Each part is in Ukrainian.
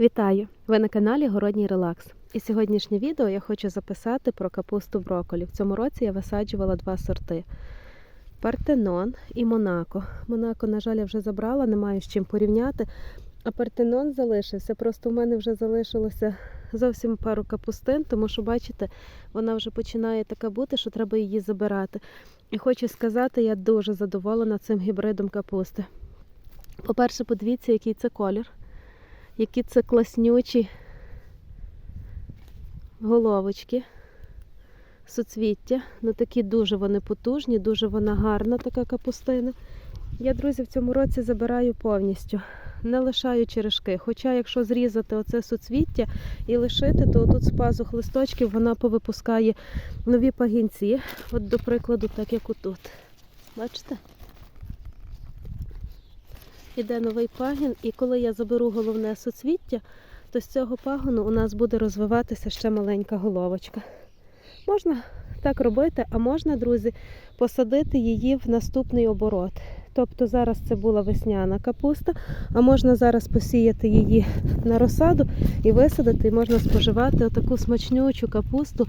Вітаю! Ви на каналі Городній Релакс. І сьогоднішнє відео я хочу записати про капусту брокколі. В цьому році я висаджувала два сорти: Партенон і Монако. Монако, на жаль, я вже забрала, не маю з чим порівняти. А партенон залишився. Просто в мене вже залишилося зовсім пару капустин, тому що, бачите, вона вже починає така бути, що треба її забирати. І хочу сказати, я дуже задоволена цим гібридом капусти. По-перше, подивіться, який це колір які це класнючі головочки, суцвіття. Ну такі дуже вони потужні, дуже вона гарна, така капустина. Я, друзі, в цьому році забираю повністю, не лишаю черешки. Хоча, якщо зрізати оце суцвіття і лишити, то тут з пазух листочків вона повипускає нові пагінці. От, до прикладу, так як отут. Бачите? Іде новий пагін, і коли я заберу головне суцвіття, то з цього пагону у нас буде розвиватися ще маленька головочка. Можна так робити, а можна, друзі, посадити її в наступний оборот. Тобто зараз це була весняна капуста, а можна зараз посіяти її на розсаду і висадити, і можна споживати отаку смачнючу капусту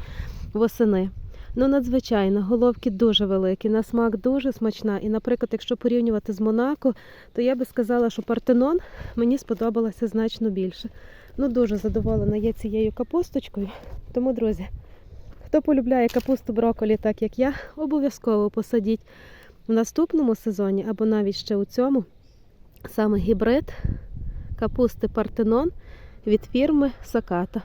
восени. Ну, надзвичайно, головки дуже великі, на смак дуже смачна. І, наприклад, якщо порівнювати з Монако, то я би сказала, що партенон мені сподобалося значно більше. Ну, дуже задоволена я цією капусточкою. Тому, друзі, хто полюбляє капусту брокколі, так як я, обов'язково посадіть в наступному сезоні або навіть ще у цьому саме гібрид капусти партенон від фірми Саката.